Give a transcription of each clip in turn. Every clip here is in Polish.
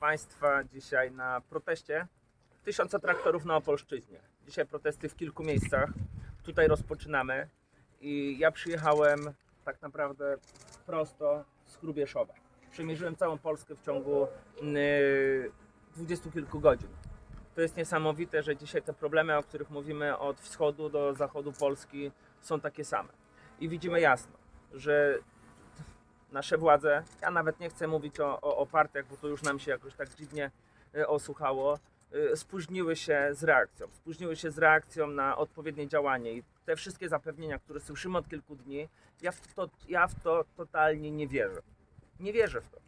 Państwa dzisiaj na proteście tysiąca traktorów na Opolszczyźnie. Dzisiaj protesty w kilku miejscach. Tutaj rozpoczynamy i ja przyjechałem tak naprawdę prosto z Hrubieszowa. Przemierzyłem całą Polskę w ciągu yy, dwudziestu kilku godzin. To jest niesamowite, że dzisiaj te problemy, o których mówimy od wschodu do zachodu Polski są takie same. I widzimy jasno, że nasze władze, ja nawet nie chcę mówić o, o, o partiach, bo to już nam się jakoś tak dziwnie e, osłuchało, e, spóźniły się z reakcją. Spóźniły się z reakcją na odpowiednie działanie i te wszystkie zapewnienia, które słyszymy od kilku dni, ja w to, ja w to totalnie nie wierzę. Nie wierzę w to.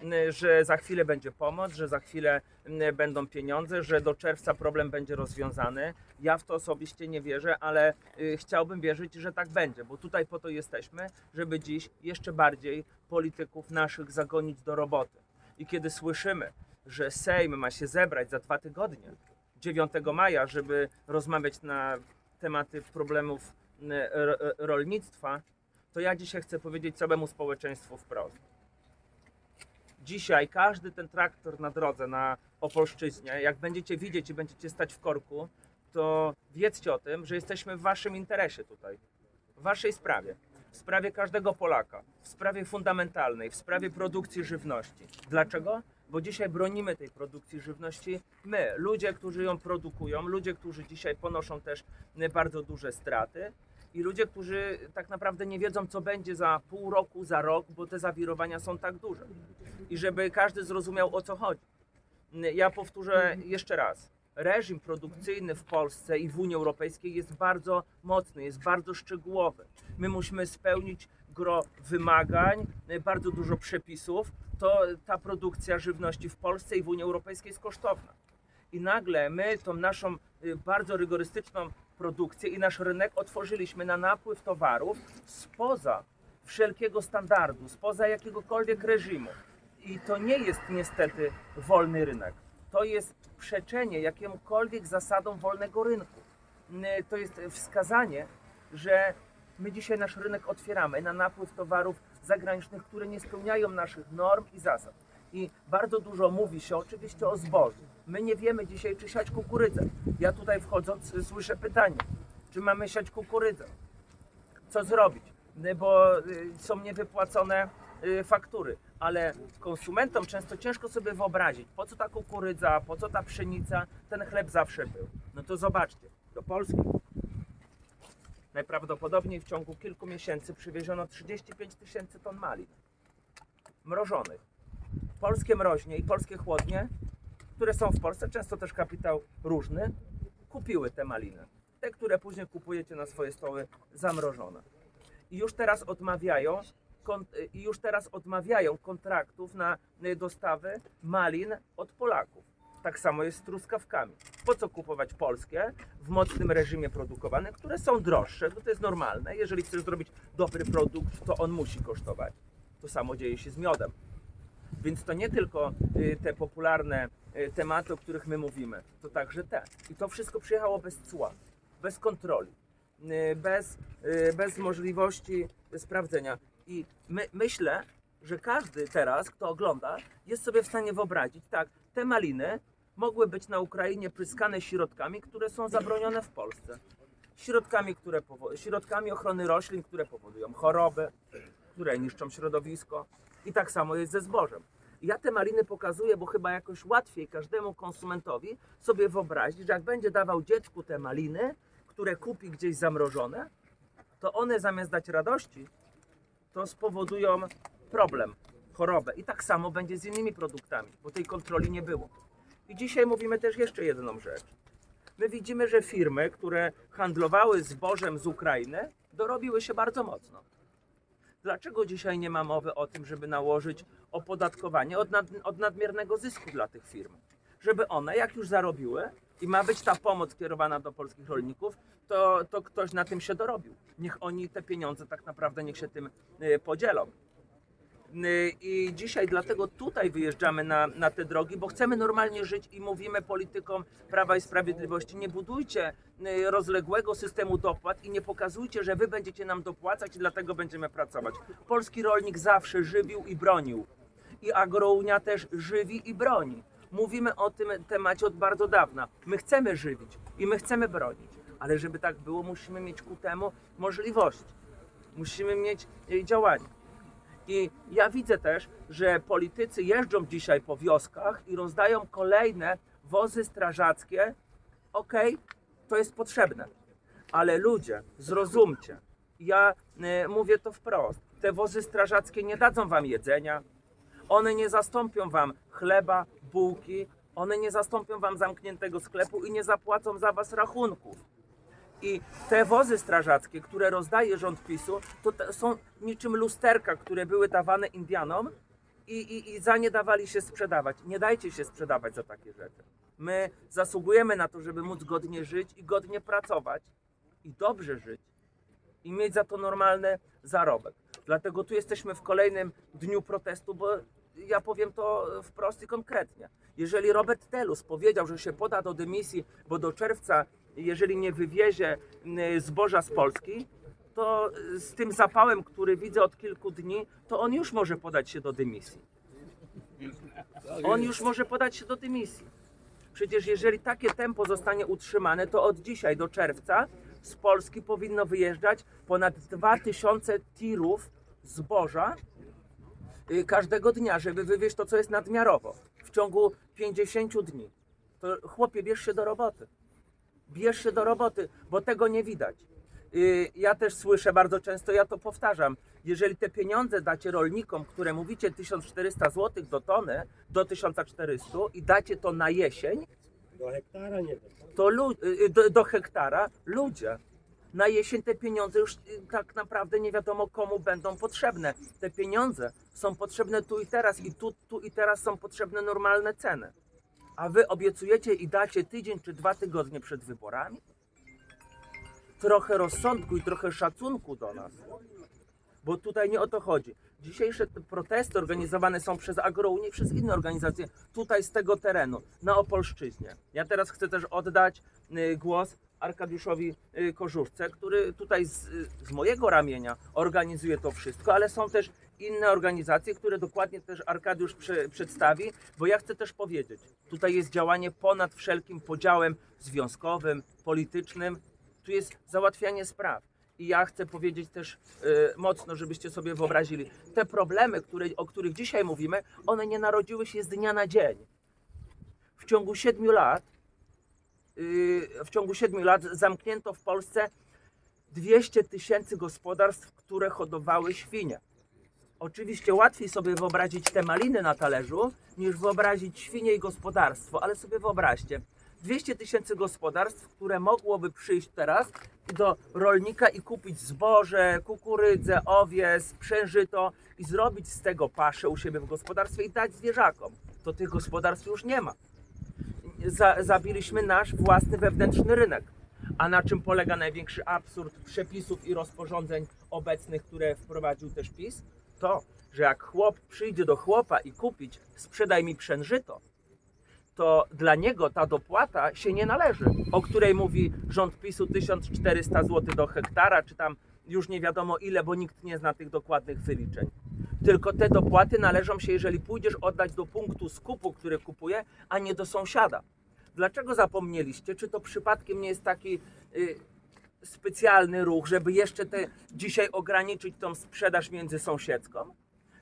N- Że za chwilę będzie pomoc, że za chwilę n- będą pieniądze, że do czerwca problem będzie rozwiązany. Ja w to osobiście nie wierzę, ale y, chciałbym wierzyć, że tak będzie, bo tutaj po to jesteśmy, żeby dziś jeszcze bardziej polityków naszych zagonić do roboty. I kiedy słyszymy, że Sejm ma się zebrać za dwa tygodnie, 9 maja, żeby rozmawiać na tematy problemów y, ro- rolnictwa, to ja dzisiaj chcę powiedzieć całemu społeczeństwu wprost. Dzisiaj każdy ten traktor na drodze na Opolszczyźnie, jak będziecie widzieć i będziecie stać w korku, to wiedzcie o tym, że jesteśmy w waszym interesie tutaj, w waszej sprawie, w sprawie każdego Polaka, w sprawie fundamentalnej, w sprawie produkcji żywności. Dlaczego? Bo dzisiaj bronimy tej produkcji żywności my, ludzie, którzy ją produkują, ludzie, którzy dzisiaj ponoszą też bardzo duże straty i ludzie, którzy tak naprawdę nie wiedzą, co będzie za pół roku, za rok, bo te zawirowania są tak duże. I żeby każdy zrozumiał, o co chodzi. Ja powtórzę jeszcze raz. Reżim produkcyjny w Polsce i w Unii Europejskiej jest bardzo mocny, jest bardzo szczegółowy. My musimy spełnić gro wymagań, bardzo dużo przepisów. To ta produkcja żywności w Polsce i w Unii Europejskiej jest kosztowna. I nagle my tą naszą y, bardzo rygorystyczną produkcję i nasz rynek otworzyliśmy na napływ towarów spoza wszelkiego standardu, spoza jakiegokolwiek reżimu. I to nie jest niestety wolny rynek. To jest przeczenie jakimkolwiek zasadom wolnego rynku. To jest wskazanie, że my dzisiaj nasz rynek otwieramy na napływ towarów zagranicznych, które nie spełniają naszych norm i zasad. I bardzo dużo mówi się oczywiście o zbożu. My nie wiemy dzisiaj, czy siać kukurydzę. Ja tutaj wchodząc y, słyszę pytanie, czy mamy siać kukurydzę co zrobić, Y, bo y, są niewypłacone faktury, ale konsumentom często ciężko sobie wyobrazić, po co ta kukurydza, po co ta pszenica, ten chleb zawsze był. No to zobaczcie, do Polski najprawdopodobniej w ciągu kilku miesięcy przywieziono 35 tysięcy ton malin mrożonych. Polskie mroźnie i polskie chłodnie, które są w Polsce, często też kapitał różny, kupiły te maliny. Te, które później kupujecie na swoje stoły zamrożone. I już teraz odmawiają i już teraz odmawiają kontraktów na dostawy malin od Polaków. Tak samo jest z truskawkami. Po co kupować polskie w mocnym reżimie produkowane, które są droższe? No to jest normalne. Jeżeli chcesz zrobić dobry produkt, to on musi kosztować. To samo dzieje się z miodem. Więc to nie tylko y, te popularne y, tematy, o których my mówimy, to także te. I to wszystko przyjechało bez cła, bez kontroli, y, bez, bez możliwości sprawdzenia. I my, myślę, że każdy teraz, kto ogląda, jest sobie w stanie wyobrazić, tak, te maliny mogły być na Ukrainie pryskane środkami, które są zabronione w Polsce. Środkami, które środkami ochrony roślin, które powodują choroby, które niszczą środowisko. I tak samo jest ze zbożem. Ja te maliny pokazuję, bo chyba jakoś łatwiej każdemu konsumentowi sobie wyobrazić, że jak będzie dawał dziecku te maliny, które kupi gdzieś zamrożone, to one zamiast dać radości, to spowodują problem, chorobę. I tak samo będzie z innymi produktami, bo tej kontroli nie było. I dzisiaj mówimy też jeszcze jedną rzecz. My widzimy, że firmy, które handlowały zbożem z Ukrainy, dorobiły się bardzo mocno. Dlaczego dzisiaj nie ma mowy o tym, żeby nałożyć opodatkowanie od, nad, od nadmiernego zysku dla tych firm? Żeby one, jak już zarobiły i ma być ta pomoc kierowana do polskich rolników, to, to ktoś na tym się dorobił. Niech oni te pieniądze tak naprawdę niech się tym y, podzielą. Y, I dzisiaj dlatego tutaj wyjeżdżamy na, na te drogi, bo chcemy normalnie żyć i mówimy politykom Prawa i Sprawiedliwości, nie budujcie y, rozległego systemu dopłat i nie pokazujcie, że wy będziecie nam dopłacać i dlatego będziemy pracować. Polski rolnik zawsze żywił i bronił. i Agrounia też żywi i broni. Mówimy o tym temacie od bardzo dawna. My chcemy żywić i my chcemy bronić, ale żeby tak było, musimy mieć ku temu możliwości. Musimy mieć y, działania. I ja widzę też, że politycy jeżdżą dzisiaj po wioskach i rozdają kolejne wozy strażackie. Okej, to jest potrzebne, ale ludzie, zrozumcie, ja y, mówię to wprost, te wozy strażackie nie dadzą wam jedzenia, one nie zastąpią wam chleba, bułki, one nie zastąpią wam zamkniętego sklepu i nie zapłacą za was rachunków. I te wozy strażackie, które rozdaje rząd PiSu, to są niczym lusterka, które były dawane Indianom i, i, i za nie dawali się sprzedawać. Nie dajcie się sprzedawać za takie rzeczy. My zasługujemy na to, żeby móc godnie żyć i godnie pracować i dobrze żyć i mieć za to normalny zarobek. Dlatego tu jesteśmy w kolejnym dniu protestu, bo ja powiem to wprost i konkretnie. Jeżeli Robert Telus powiedział, że się poda do dymisji, bo do czerwca, jeżeli nie wywiezie zboża z Polski, to y, z tym zapałem, który widzę od kilku dni, to on już może podać się do dymisji. On już może podać się do dymisji. Przecież jeżeli takie tempo zostanie utrzymane, to od dzisiaj do czerwca z Polski powinno wyjeżdżać ponad 2000 tirów zboża y, każdego dnia, żeby wywieźć to, co jest nadmiarowo w ciągu 50 dni. To chłopie, bierz się do roboty. Bierz się do roboty, bo tego nie widać. Y, Ja też słyszę bardzo często, ja to powtarzam, jeżeli te pieniądze dacie rolnikom, które mówicie 1400 zł do tony, do 1400 i dacie to na jesień, Do hektara nie to lu- y, do, do hektara ludzie. Na jesień te pieniądze już y, tak naprawdę nie wiadomo komu będą potrzebne. Te pieniądze są potrzebne tu i teraz i tu, tu i teraz są potrzebne normalne ceny. A wy obiecujecie i dacie tydzień czy dwa tygodnie przed wyborami? Trochę rozsądku i trochę szacunku do nas. Bo tutaj nie o to chodzi. Dzisiejsze te protesty organizowane są przez Agrounię i przez inne organizacje tutaj z tego terenu, na Opolszczyźnie. Ja teraz chcę też oddać y, głos Arkadiuszowi y, Kożuszce, który tutaj z, y, z mojego ramienia organizuje to wszystko, ale są też inne organizacje, które dokładnie też Arkadiusz prze, przedstawi, bo ja chcę też powiedzieć, tutaj jest działanie ponad wszelkim podziałem związkowym, politycznym, tu jest załatwianie spraw. I ja chcę powiedzieć też y, mocno, żebyście sobie wyobrazili, te problemy, które, o których dzisiaj mówimy, one nie narodziły się z dnia na dzień. W ciągu siedmiu lat, y, w ciągu siedmiu lat zamknięto w Polsce 200 tysięcy gospodarstw, które hodowały świnie. Oczywiście łatwiej sobie wyobrazić te maliny na talerzu, niż wyobrazić świnie i gospodarstwo, ale sobie wyobraźcie, 200 tysięcy gospodarstw, które mogłoby przyjść teraz do rolnika i kupić zboże, kukurydzę, owiec, przężyto i zrobić z tego paszę u siebie w gospodarstwie i dać zwierzakom. To tych gospodarstw już nie ma. Za, zabiliśmy nasz własny wewnętrzny rynek. A na czym polega największy absurd przepisów i rozporządzeń obecnych, które wprowadził też PiS? To, że jak chłop przyjdzie do chłopa i kupić sprzedaj mi przężyto, to dla niego ta dopłata się nie należy, o której mówi rząd PiSu 1400 zł do hektara, czy tam już nie wiadomo ile, bo nikt nie zna tych dokładnych wyliczeń. Tylko te dopłaty należą się, jeżeli pójdziesz oddać do punktu skupu, który kupuje, a nie do sąsiada. Dlaczego zapomnieliście? Czy to przypadkiem nie jest taki y, specjalny ruch, żeby jeszcze te, dzisiaj ograniczyć tą sprzedaż międzysąsiedzką?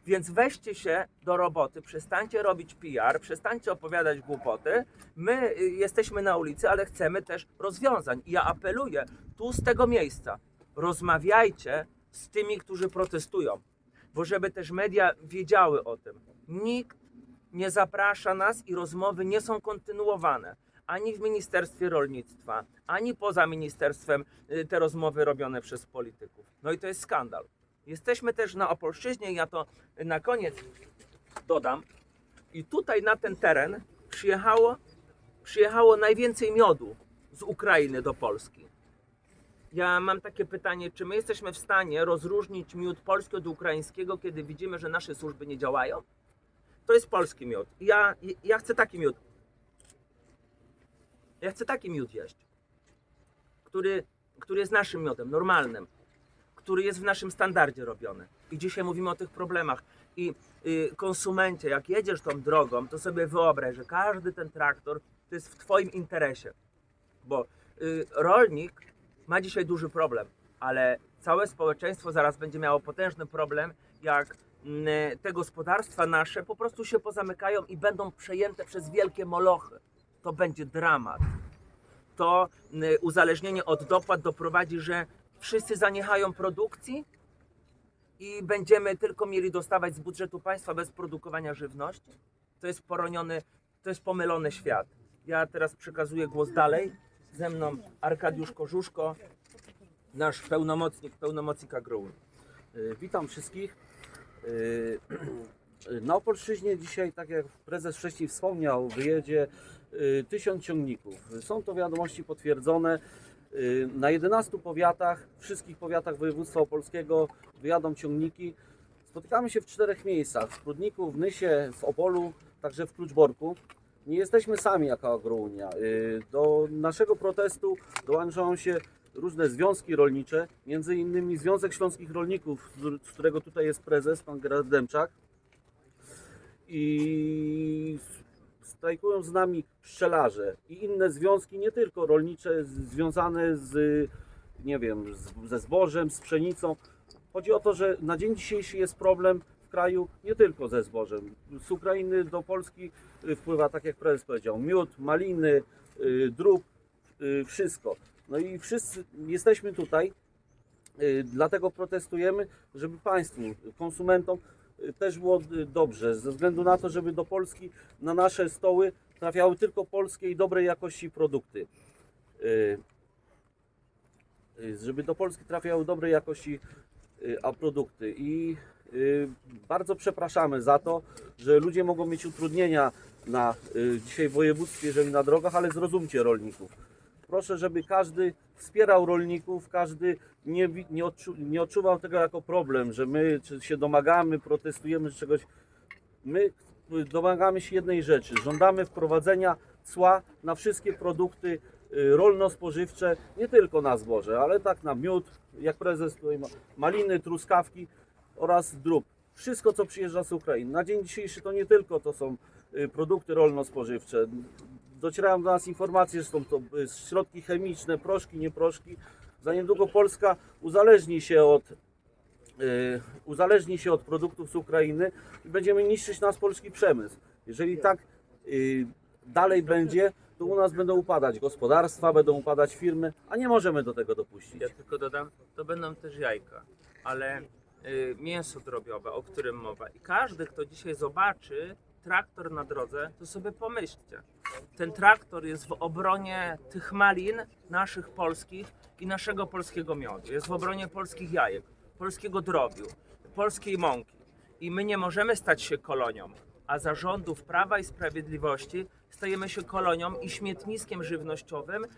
Więc weźcie się do roboty, przestańcie robić PR, przestańcie opowiadać głupoty. My y, jesteśmy na ulicy, ale chcemy też rozwiązań. I ja apeluję tu z tego miejsca. Rozmawiajcie z tymi, którzy protestują, bo żeby też media wiedziały o tym. Nikt nie zaprasza nas i rozmowy nie są kontynuowane. Ani w Ministerstwie Rolnictwa, ani poza ministerstwem y, te rozmowy robione przez polityków. No i to jest skandal. Jesteśmy też na Opolszczyźnie, ja to na koniec dodam. I tutaj na ten teren przyjechało, przyjechało najwięcej miodu z Ukrainy do Polski. Ja mam takie pytanie, czy my jesteśmy w stanie rozróżnić miód polski od ukraińskiego, kiedy widzimy, że nasze służby nie działają? To jest polski miód. Ja, ja chcę taki miód. Ja chcę taki miód jeść, który, który jest naszym miodem, normalnym który jest w naszym standardzie robiony. I dzisiaj mówimy o tych problemach. I y, konsumencie, jak jedziesz tą drogą, to sobie wyobraź, że każdy ten traktor to jest w Twoim interesie. Bo y, rolnik ma dzisiaj duży problem, ale całe społeczeństwo zaraz będzie miało potężny problem, jak mm, te gospodarstwa nasze po prostu się pozamykają i będą przejęte przez wielkie molochy. To będzie dramat. To y, uzależnienie od dopłat doprowadzi, że wszyscy zaniechają produkcji i będziemy tylko mieli dostawać z budżetu państwa bez produkowania żywności. To jest poroniony, to jest pomylony świat. Ja teraz przekazuję głos dalej. Ze mną Arkadiusz Korzuszko, nasz pełnomocnik, pełnomocnik Agroun. Y, Witam wszystkich. Y, Na Opolszczyźnie dzisiaj, tak jak prezes wcześniej wspomniał, wyjedzie y, tysiąc ciągników. Są to wiadomości potwierdzone. Y, Na 11 powiatach, wszystkich powiatach województwa opolskiego wyjadą ciągniki. Spotykamy się w czterech miejscach. W Prudniku, w Nysie, w Opolu, także w Kluczborku. Nie jesteśmy sami jako Agrounia. Y, Do naszego protestu dołączają się różne związki rolnicze, między innymi Związek Śląskich Rolników, z którego tutaj jest prezes, pan Gerard Demczak. I strajkują z nami pszczelarze i inne związki, nie tylko rolnicze, związane z, nie wiem, z, ze zbożem, z pszenicą. Chodzi o to, że na dzień dzisiejszy jest problem w kraju nie tylko ze zbożem. Z Ukrainy do Polski y, wpływa, tak jak prezes powiedział, miód, maliny, y, drób, y, wszystko. No i wszyscy jesteśmy tutaj, dlatego protestujemy, żeby Państwu, konsumentom też było y, dobrze, ze względu na to, żeby do Polski na nasze stoły trafiały tylko polskie i dobrej jakości produkty. Y, y, Żeby do Polski trafiały dobrej jakości a produkty. I bardzo przepraszamy za to, że ludzie mogą mieć utrudnienia na dzisiaj w województwie, jeżeli na drogach, ale zrozumcie rolników proszę, żeby każdy wspierał rolników, każdy nie, nie, odczu, nie odczuwał tego jako problem, że my się domagamy, protestujemy z czegoś. My domagamy się jednej rzeczy. Żądamy wprowadzenia cła na wszystkie produkty y, rolno-spożywcze, nie tylko na zboże, ale tak na miód, jak prezes tutaj ma, maliny, truskawki oraz drób. Wszystko, co przyjeżdża z Ukrainy. Na dzień dzisiejszy to nie tylko to są y, produkty rolno-spożywcze. Docierają do nas informacje, że są to y, środki chemiczne, proszki, nie proszki. Za niedługo Polska uzależni się od, y, uzależni się od produktów z Ukrainy i będziemy niszczyć nasz polski przemysł. Jeżeli tak y, dalej będzie, to u nas będą upadać gospodarstwa, będą upadać firmy, a nie możemy do tego dopuścić. Ja tylko dodam, to będą też jajka, ale mięso drobiowe, o którym mowa. I każdy, kto dzisiaj zobaczy traktor na drodze, to sobie pomyślcie. Ten traktor jest w obronie tych malin naszych polskich i naszego polskiego miodu. Jest w obronie polskich jajek, polskiego drobiu, polskiej mąki. I my nie możemy stać się kolonią, a za rządów Prawa i Sprawiedliwości stajemy się kolonią i śmietniskiem żywnościowym y,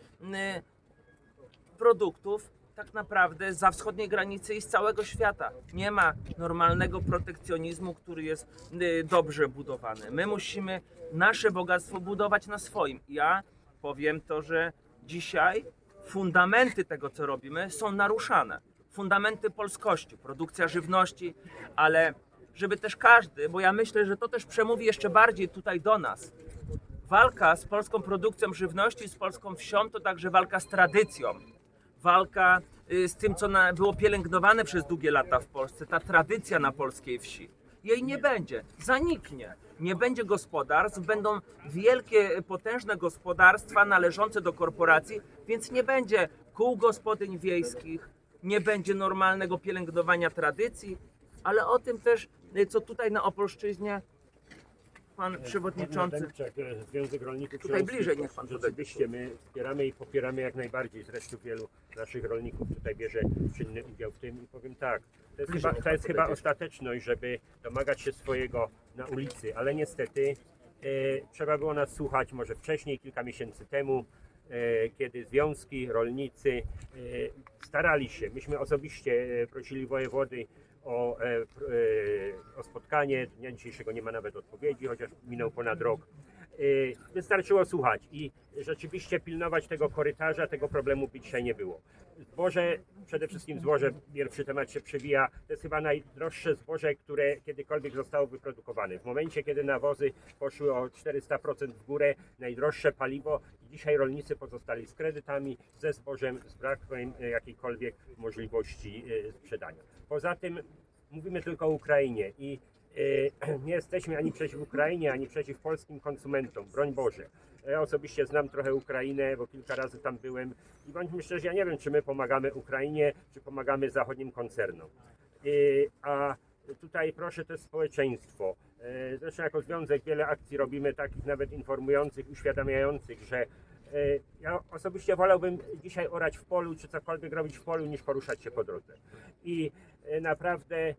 produktów tak naprawdę za wschodniej granicy i z całego świata. Nie ma normalnego protekcjonizmu, który jest y, dobrze budowany. My musimy nasze bogactwo budować na swoim. Ja powiem to, że dzisiaj fundamenty tego, co robimy, są naruszane. Fundamenty polskości, produkcja żywności, ale żeby też każdy, bo ja myślę, że to też przemówi jeszcze bardziej tutaj do nas, walka z polską produkcją żywności, z polską wsią, to także walka z tradycją. Walka y, z tym, co było pielęgnowane przez długie lata w Polsce, ta tradycja na polskiej wsi. Jej nie będzie, zaniknie. Nie będzie gospodarstw, będą wielkie, potężne gospodarstwa należące do korporacji, więc nie będzie kół gospodyń wiejskich, nie będzie normalnego pielęgnowania tradycji, ale o tym też, y, co tutaj na Opolszczyźnie pan przewodniczący Dębczak, Związek Rolników Tutaj Śląskich. bliżej niech pan podejdzie. Rzeczywiście my wspieramy i popieramy jak najbardziej. Zresztą wielu naszych rolników tutaj bierze czynny udział w tym i powiem tak, to jest, Bliżej chyba, to jest chyba ostateczność, żeby domagać się swojego na ulicy, ale niestety e, trzeba było nas słuchać może wcześniej, kilka miesięcy temu, e, kiedy związki, rolnicy e, starali się. Myśmy osobiście e, prosili wojewody o, e, e, o spotkanie. Dnia dzisiejszego nie ma nawet odpowiedzi, chociaż minął ponad rok. Y, Wystarczyło słuchać i rzeczywiście pilnować tego korytarza, tego problemu dzisiaj nie było. Zboże, przede wszystkim zboże, pierwszy temat się przewija, to jest chyba najdroższe zboże, które kiedykolwiek zostało wyprodukowane. W momencie, kiedy nawozy poszły o 400% w górę, najdroższe paliwo i dzisiaj rolnicy pozostali z kredytami, ze zbożem, z brakiem jakiejkolwiek możliwości e, sprzedania. Poza tym mówimy tylko o Ukrainie i nie jesteśmy ani przeciw Ukrainie, ani przeciw polskim konsumentom, broń Boże. Ja osobiście znam trochę Ukrainę, bo kilka razy tam byłem i bądźmy szczerzy, ja nie wiem, czy my pomagamy Ukrainie, czy pomagamy zachodnim koncernom. E, A tutaj proszę też społeczeństwo. E, Zresztą jako związek wiele akcji robimy, takich nawet informujących, uświadamiających, że e, ja osobiście wolałbym dzisiaj orać w polu, czy cokolwiek robić w polu, niż poruszać się po drodze. I e, naprawdę e,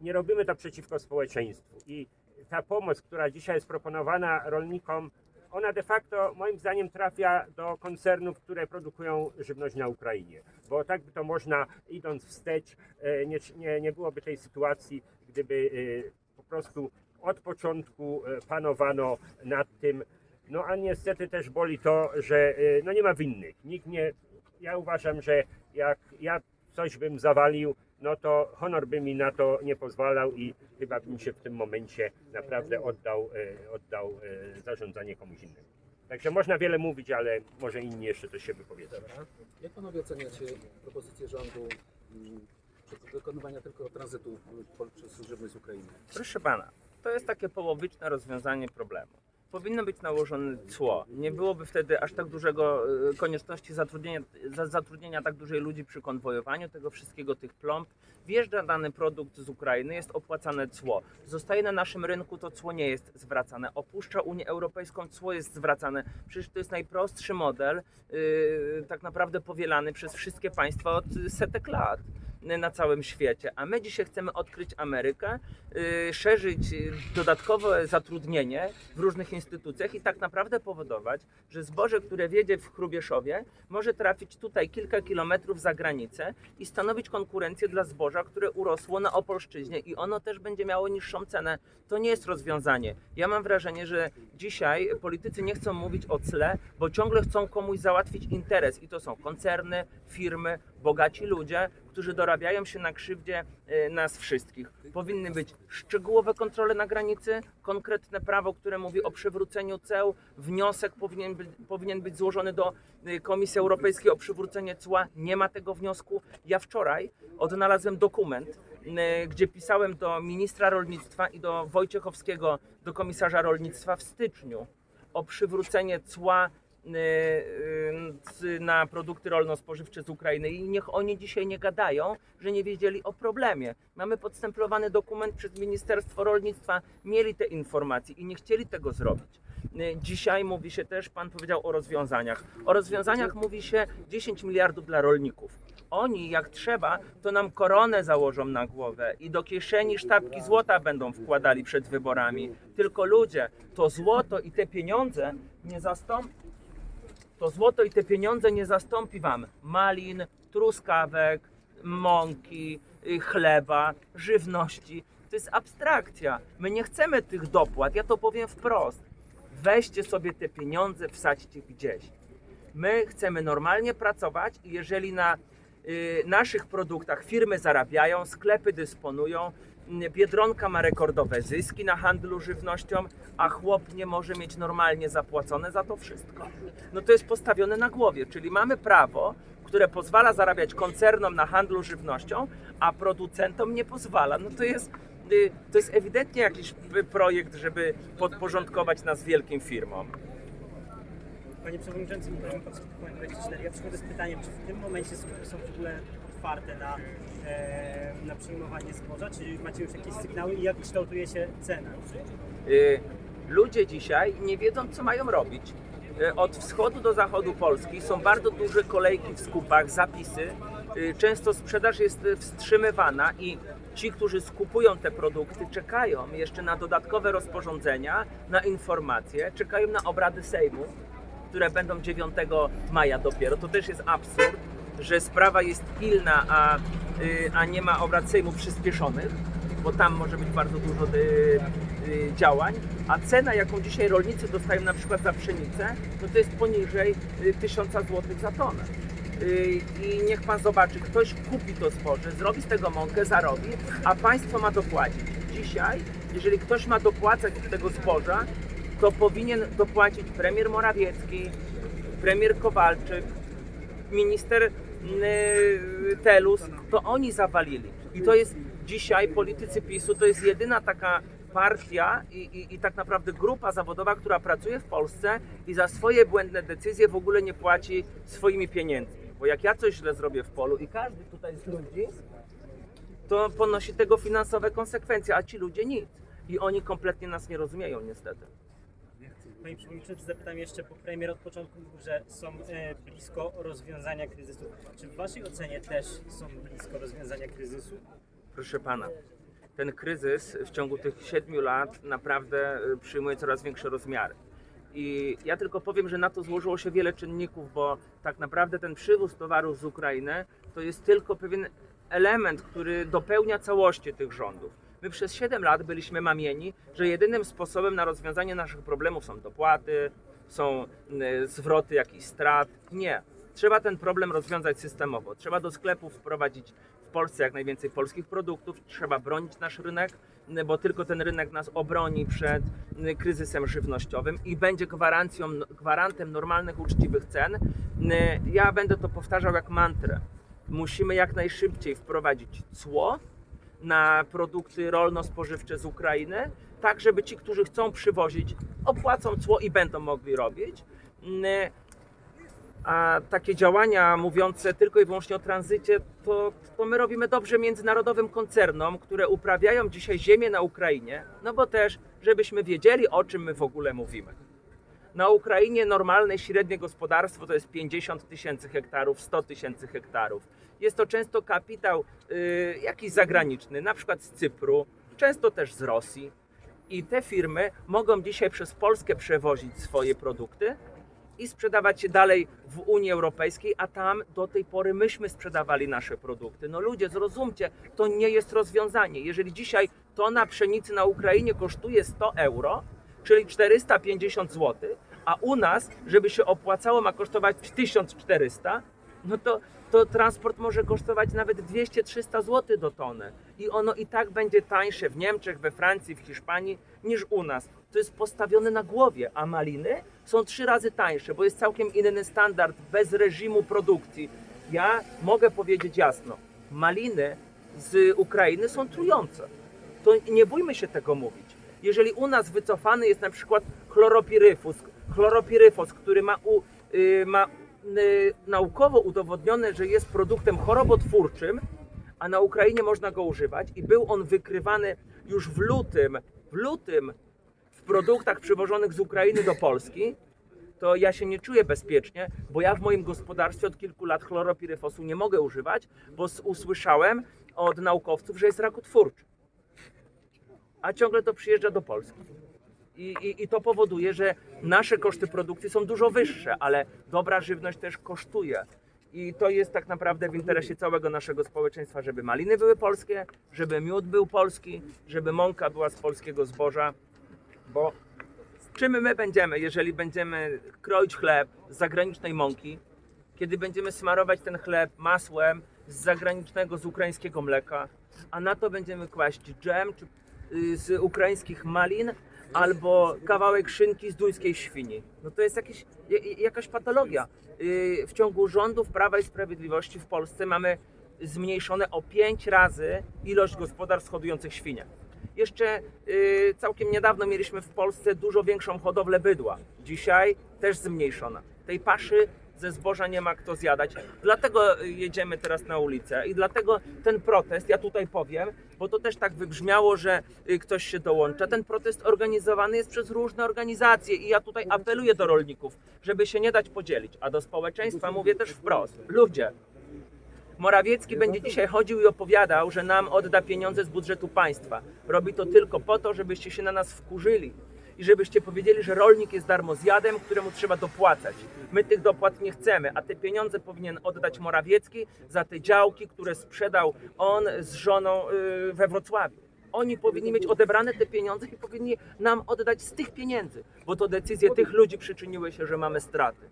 nie robimy to przeciwko społeczeństwu. I ta pomoc, która dzisiaj jest proponowana rolnikom, ona de facto moim zdaniem trafia do koncernów, które produkują żywność na Ukrainie. Bo tak by to można, idąc wstecz, e, nie, nie, nie byłoby tej sytuacji, gdyby e, po prostu od początku panowano nad tym. No a niestety też boli to, że no nie ma winnych. Nikt nie. Ja uważam, że jak ja coś bym zawalił, no to honor by mi na to nie pozwalał i chyba bym się w tym momencie naprawdę oddał, e, oddał e, zarządzanie komuś innemu. Także można wiele mówić, ale może inni jeszcze coś się wypowiedzą. Jak panowie oceniacie propozycję rządu mm, wykonywania tylko tranzytu przez żywność z Ukrainy? Proszę pana, to jest takie połowiczne rozwiązanie problemu. Powinno być nałożone cło. Nie byłoby wtedy aż tak dużego e, konieczności zatrudnienia, za- zatrudnienia tak dużej ludzi przy konwojowaniu tego wszystkiego, tych plomb. Wjeżdża dany produkt z Ukrainy, jest opłacane cło. Zostaje na naszym rynku, to cło nie jest zwracane. Opuszcza Unię Europejską, cło jest zwracane. Przecież to jest najprostszy model, yy, tak naprawdę powielany przez wszystkie państwa od setek lat na całym świecie. A my dzisiaj chcemy odkryć Amerykę, yy, szerzyć yy, dodatkowe zatrudnienie w różnych instytucjach i tak naprawdę powodować, że zboże, które wiedzie w Chrubieszowie, może trafić tutaj kilka kilometrów za granicę i stanowić konkurencję dla zboża, które urosło na Opolszczyźnie i ono też będzie miało niższą cenę. To nie jest rozwiązanie. Ja mam wrażenie, że dzisiaj politycy nie chcą mówić o cle, bo ciągle chcą komuś załatwić interes i to są koncerny, firmy, bogaci ludzie, którzy dorabiają się na krzywdzie e, nas wszystkich. Powinny być szczegółowe kontrole na granicy, konkretne prawo, które mówi o przywróceniu ceł. Wniosek powinien być, powinien być złożony do e, Komisji Europejskiej o przywrócenie cła. Nie ma tego wniosku. Ja wczoraj odnalazłem dokument, e, gdzie pisałem do ministra rolnictwa i do Wojciechowskiego, do komisarza rolnictwa w styczniu o przywrócenie cła na produkty rolno-spożywcze z Ukrainy i niech oni dzisiaj nie gadają, że nie wiedzieli o problemie. Mamy podstemplowany dokument przez Ministerstwo Rolnictwa, mieli te informacje i nie chcieli tego zrobić. Y, Dzisiaj mówi się też, pan powiedział o rozwiązaniach. O rozwiązaniach mówi się 10 miliardów dla rolników. Oni, jak trzeba, to nam koronę założą na głowę i do kieszeni sztabki złota będą wkładali przed wyborami. Tylko ludzie, to złoto i te pieniądze nie zastąpią to złoto i te pieniądze nie zastąpi wam malin, truskawek, mąki, y, chleba, żywności. To jest abstrakcja. My nie chcemy tych dopłat. Ja to powiem wprost. Weźcie sobie te pieniądze, wsadźcie gdzieś. My chcemy normalnie pracować i jeżeli na y, naszych produktach firmy zarabiają, sklepy dysponują, Biedronka ma rekordowe zyski na handlu żywnością, a chłop nie może mieć normalnie zapłacone za to wszystko. No to jest postawione na głowie, czyli mamy prawo, które pozwala zarabiać koncernom na handlu żywnością, a producentom nie pozwala. No to jest, y, to jest ewidentnie jakiś projekt, żeby podporządkować nas wielkim firmom. Panie Przewodniczący, Michał 24. Ja przychodzę z pytaniem, czy w tym momencie są w ogóle otwarte na, e, na przyjmowanie zboża, czy macie już jakieś sygnały i jak kształtuje się cena? Y, ludzie dzisiaj nie wiedzą, co mają robić. Y, Od wschodu do zachodu Polski są bardzo duże kolejki w skupach, zapisy. Często sprzedaż jest wstrzymywana i ci, którzy skupują te produkty, czekają jeszcze na dodatkowe rozporządzenia, na informacje, czekają na obrady Sejmu, które będą 9 maja dopiero. To też jest absurd, że sprawa jest pilna, a, y, a nie ma obrad Sejmu przyspieszonych, bo tam może być bardzo dużo y, y, działań, a cena, jaką dzisiaj rolnicy dostają na przykład za pszenicę, no to jest poniżej y, 1000 zł za tonę. I niech pan zobaczy, ktoś kupi to zboże, zrobi z tego mąkę, zarobi, a państwo ma dopłacić. Dzisiaj, jeżeli ktoś ma dopłacać od tego zboża, to powinien dopłacić premier Morawiecki, premier Kowalczyk, minister Telus, to oni zawalili. I to jest dzisiaj politycy PiSu, to jest jedyna taka partia i, i, i tak naprawdę grupa zawodowa, która pracuje w Polsce i za swoje błędne decyzje w ogóle nie płaci swoimi pieniędzmi. Bo jak ja coś źle zrobię w polu i każdy tutaj z ludzi, to ponosi tego finansowe konsekwencje, a ci ludzie nic. I oni kompletnie nas nie rozumieją niestety. Panie Przewodniczący, zapytam jeszcze, bo premier od początku mówił, że są e, blisko rozwiązania kryzysu. Czy w Waszej ocenie też są blisko rozwiązania kryzysu? Proszę pana, ten kryzys w ciągu tych siedmiu lat naprawdę y, przyjmuje coraz większe rozmiary. I ja tylko powiem, że na to złożyło się wiele czynników, bo tak naprawdę ten przywóz towarów z Ukrainy to jest tylko pewien element, który dopełnia całości tych rządów. My przez 7 lat byliśmy mamieni, że jedynym sposobem na rozwiązanie naszych problemów są dopłaty, są y, zwroty jakichś strat. Nie. Trzeba ten problem rozwiązać systemowo. Trzeba do sklepów wprowadzić w Polsce jak najwięcej polskich produktów. Trzeba bronić nasz rynek, y, bo tylko ten rynek nas obroni przed y, kryzysem żywnościowym i będzie gwarancją, gwarantem normalnych, uczciwych cen. Ja będę to powtarzał jak mantrę. Musimy jak najszybciej wprowadzić cło na produkty rolno-spożywcze z Ukrainy, tak żeby ci, którzy chcą przywozić, opłacą cło i będą mogli robić. Mm, A takie działania mówiące tylko i wyłącznie o tranzycie, to, to my robimy dobrze międzynarodowym koncernom, które uprawiają dzisiaj ziemię na Ukrainie, no bo też, żebyśmy wiedzieli, o czym my w ogóle mówimy. Na Ukrainie normalne średnie gospodarstwo to jest 50 tysięcy hektarów, 100 tysięcy hektarów. Jest to często kapitał y, jakiś zagraniczny, na przykład z Cypru, często też z Rosji. I te firmy mogą dzisiaj przez Polskę przewozić swoje produkty i sprzedawać je dalej w Unii Europejskiej, a tam do tej pory myśmy sprzedawali nasze produkty. No ludzie, zrozumcie, to nie jest rozwiązanie. Jeżeli dzisiaj tona pszenicy na Ukrainie kosztuje 100 euro, czyli 450 zł, a u nas, żeby się opłacało, ma kosztować 1400, no to, to transport może kosztować nawet 200-300 zł do tony. I ono i tak będzie tańsze w Niemczech, we Francji, w Hiszpanii niż u nas. To jest postawione na głowie, a maliny są trzy razy tańsze, bo jest całkiem inny standard, bez reżimu produkcji. Ja mogę powiedzieć jasno, maliny z Ukrainy są trujące. To nie bójmy się tego mówić. Jeżeli u nas wycofany jest na przykład chloropiryfos, chloropiryfos który ma, u, y, ma naukowo udowodnione, że jest produktem chorobotwórczym, a na Ukrainie można go używać i był on wykrywany już w lutym, w lutym w produktach przywożonych z Ukrainy do Polski, to ja się nie czuję bezpiecznie, bo ja w moim gospodarstwie od kilku lat chloropiryfosu nie mogę używać, bo usłyszałem od naukowców, że jest rakotwórczy. A ciągle to przyjeżdża do Polski. I, i, I to powoduje, że nasze koszty produkcji są dużo wyższe, ale dobra żywność też kosztuje. I to jest tak naprawdę w interesie całego naszego społeczeństwa, żeby maliny były polskie, żeby miód był polski, żeby mąka była z polskiego zboża, bo czym my będziemy, jeżeli będziemy kroić chleb z zagranicznej mąki, kiedy będziemy smarować ten chleb masłem z zagranicznego, z ukraińskiego mleka, a na to będziemy kłaść dżem czy y, z ukraińskich malin albo kawałek szynki z duńskiej świni. No to jest jakieś, ja- jakaś patologia. Y, W ciągu rządów Prawa i Sprawiedliwości w Polsce mamy zmniejszone o 5 razy ilość gospodarstw hodujących świnie. Jeszcze y, całkiem niedawno mieliśmy w Polsce dużo większą hodowlę bydła. Dzisiaj też zmniejszona. Tej paszy ze zboża nie ma kto zjadać. Dlatego jedziemy teraz na ulicę i dlatego ten protest, ja tutaj powiem, bo to też tak wybrzmiało, że y, ktoś się dołącza. Ten protest organizowany jest przez różne organizacje i ja tutaj apeluję do rolników, żeby się nie dać podzielić, a do społeczeństwa mówię też wprost. Ludzie, Morawiecki będzie dzisiaj chodził i opowiadał, że nam odda pieniądze z budżetu państwa. Robi to tylko po to, żebyście się na nas wkurzyli i żebyście powiedzieli, że rolnik jest darmozjadem, któremu trzeba dopłacać. My tych dopłat nie chcemy, a te pieniądze powinien oddać Morawiecki za te działki, które sprzedał on z żoną yy, we Wrocławiu. Oni powinni mieć odebrane te pieniądze i powinni nam oddać z tych pieniędzy, bo to decyzje tych ludzi przyczyniły się, że mamy straty.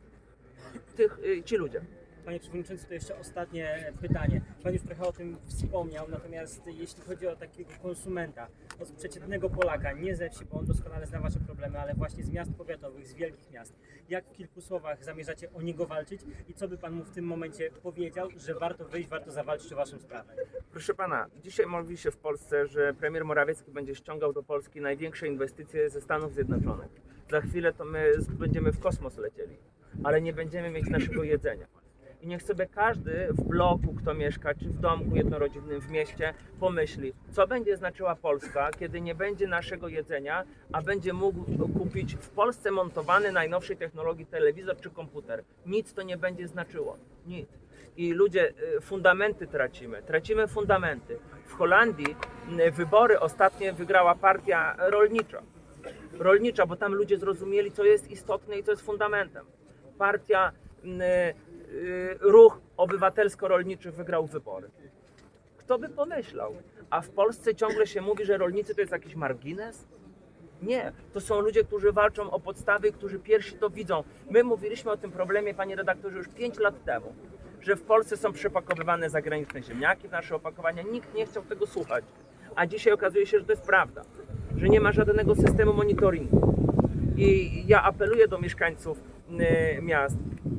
Tych, y, ci ludzie. Panie Przewodniczący, to jeszcze ostatnie pytanie. Pan już trochę o tym wspomniał, natomiast jeśli chodzi o takiego konsumenta, o przeciętnego Polaka, nie ze wsi, bo on doskonale zna Wasze problemy, ale właśnie z miast powiatowych, z wielkich miast, jak w kilku słowach zamierzacie o niego walczyć i co by Pan mu w tym momencie powiedział, że warto wyjść, warto zawalczyć o Waszą sprawę? Proszę pana, dzisiaj mówi się w Polsce, że premier Morawiecki będzie ściągał do Polski największe inwestycje ze Stanów Zjednoczonych. Za chwilę to my będziemy w kosmos lecieli, ale nie będziemy mieć naszego jedzenia. I niech sobie każdy w bloku, kto mieszka, czy w domku jednorodzinnym w mieście, pomyśli, co będzie znaczyła Polska, kiedy nie będzie naszego jedzenia, a będzie mógł kupić w Polsce montowany najnowszej technologii telewizor czy komputer. Nic to nie będzie znaczyło. Nic i ludzie y, fundamenty tracimy. Tracimy fundamenty. W Holandii y, wybory ostatnie wygrała partia rolnicza. Rolnicza, bo tam ludzie zrozumieli, co jest istotne i co jest fundamentem. Partia, y, ruch obywatelsko-rolniczy wygrał wybory. Kto by pomyślał? A w Polsce ciągle się mówi, że rolnicy to jest jakiś margines? Nie, to są ludzie, którzy walczą o podstawy, którzy pierwsi to widzą. My mówiliśmy o tym problemie, panie redaktorze, już 5 lat temu, że w Polsce są przepakowywane zagraniczne ziemniaki w nasze opakowania. Nikt nie chciał tego słuchać. A dzisiaj okazuje się, że to jest prawda, że nie ma żadnego systemu monitoringu. I ja apeluję do mieszkańców y, miast, y,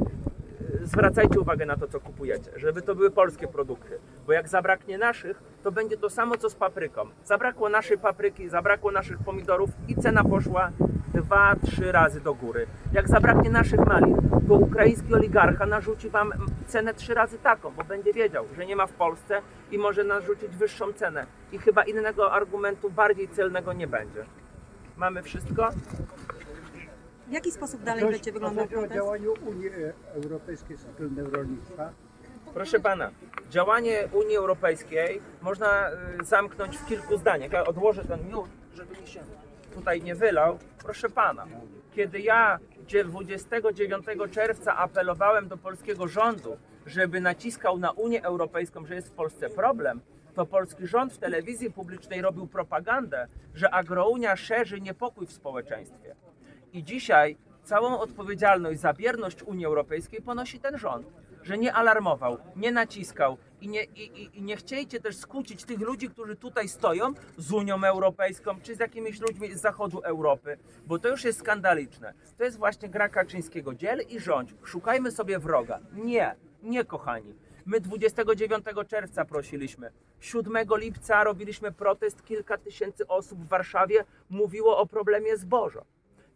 zwracajcie uwagę na to, co kupujecie, żeby to były polskie produkty, bo jak zabraknie naszych, to będzie to samo co z papryką. Zabrakło naszej papryki, zabrakło naszych pomidorów i cena poszła dwa, trzy razy do góry. Jak zabraknie naszych malin, to ukraiński oligarcha narzuci wam cenę trzy razy taką, bo będzie wiedział, że nie ma w Polsce i może narzucić wyższą cenę. I chyba innego argumentu bardziej celnego nie będzie. Mamy wszystko? W jaki sposób dalej Ktoś będzie wyglądał powiedział o protest? działaniu Unii Europejskiej wspólnego rolnictwa. Proszę pana, działanie Unii Europejskiej można y, zamknąć w kilku zdaniach. Ja odłożę ten miód, żeby mi się tutaj nie wylał. Proszę pana, kiedy ja dzie- 29 czerwca apelowałem do polskiego rządu, żeby naciskał na Unię Europejską, że jest w Polsce problem, to polski rząd w telewizji publicznej robił propagandę, że agrounia szerzy niepokój w społeczeństwie. I dzisiaj całą odpowiedzialność za bierność Unii Europejskiej ponosi ten rząd, że nie alarmował, nie naciskał i nie, i, i, nie chciejcie też skłócić tych ludzi, którzy tutaj stoją z Unią Europejską czy z jakimiś ludźmi z zachodu Europy, bo to już jest skandaliczne. To jest właśnie gra Kaczyńskiego. Dziel i rządź. Szukajmy sobie wroga. Nie, nie kochani. My 29 czerwca prosiliśmy. 7 lipca robiliśmy protest. Kilka tysięcy osób w Warszawie mówiło o problemie zboża.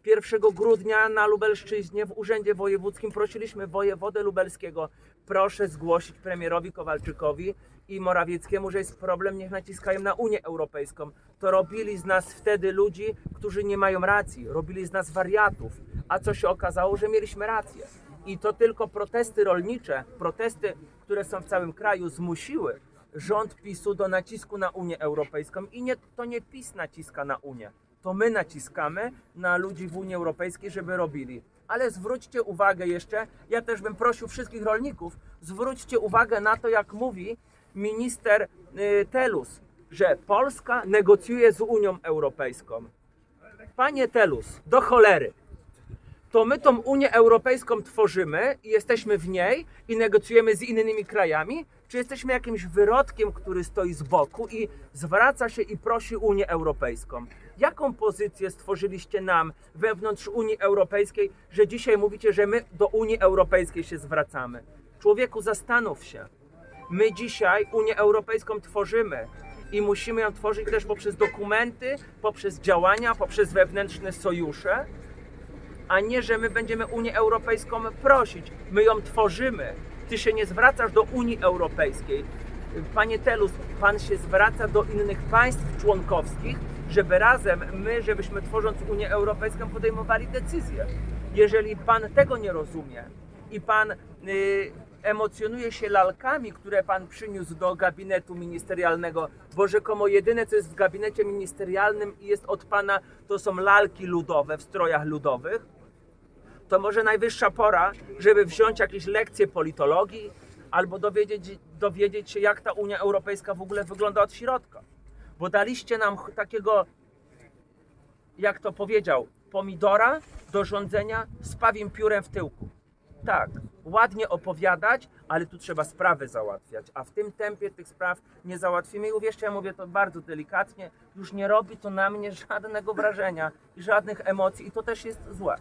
1 grudnia na Lubelszczyźnie w Urzędzie Wojewódzkim prosiliśmy wojewodę lubelskiego, proszę zgłosić premierowi Kowalczykowi i Morawieckiemu, że jest problem, niech naciskają na Unię Europejską. To robili z nas wtedy ludzi, którzy nie mają racji, robili z nas wariatów, a co się okazało, że mieliśmy rację. I to tylko protesty rolnicze, protesty, które są w całym kraju, zmusiły rząd PiSu do nacisku na Unię Europejską. I nie, to nie PiS naciska na Unię, to my naciskamy na ludzi w Unii Europejskiej, żeby robili. Ale zwróćcie uwagę jeszcze, ja też bym prosił wszystkich rolników, zwróćcie uwagę na to, jak mówi minister y, Telus, że Polska negocjuje z Unią Europejską. Panie Telus, do cholery to my tą Unię Europejską tworzymy i jesteśmy w niej i negocjujemy z innymi krajami, czy jesteśmy jakimś wyrodkiem, który stoi z boku i zwraca się i prosi Unię Europejską? Jaką pozycję stworzyliście nam wewnątrz Unii Europejskiej, że dzisiaj mówicie, że my do Unii Europejskiej się zwracamy? Człowieku, zastanów się. My dzisiaj Unię Europejską tworzymy i musimy ją tworzyć też poprzez dokumenty, poprzez działania, poprzez wewnętrzne sojusze a nie, że my będziemy Unię Europejską prosić. My ją tworzymy. Ty się nie zwracasz do Unii Europejskiej. Panie Telus, pan się zwraca do innych państw członkowskich, żeby razem my, żebyśmy tworząc Unię Europejską podejmowali decyzje. Jeżeli pan tego nie rozumie i pan y, emocjonuje się lalkami, które pan przyniósł do gabinetu ministerialnego, bo rzekomo jedyne, co jest w gabinecie ministerialnym i jest od pana, to są lalki ludowe w strojach ludowych, to może najwyższa pora, żeby wziąć jakieś lekcje politologii albo dowiedzieć, dowiedzieć się, jak ta Unia Europejska w ogóle wygląda od środka. Bo daliście nam takiego, jak to powiedział, pomidora do rządzenia z pawim piórem w tyłku. Tak, ładnie opowiadać, ale tu trzeba sprawy załatwiać, a w tym tempie tych spraw nie załatwimy. I uwierzcie, ja mówię to bardzo delikatnie, już nie robi to na mnie żadnego wrażenia i żadnych emocji, i to też jest złe.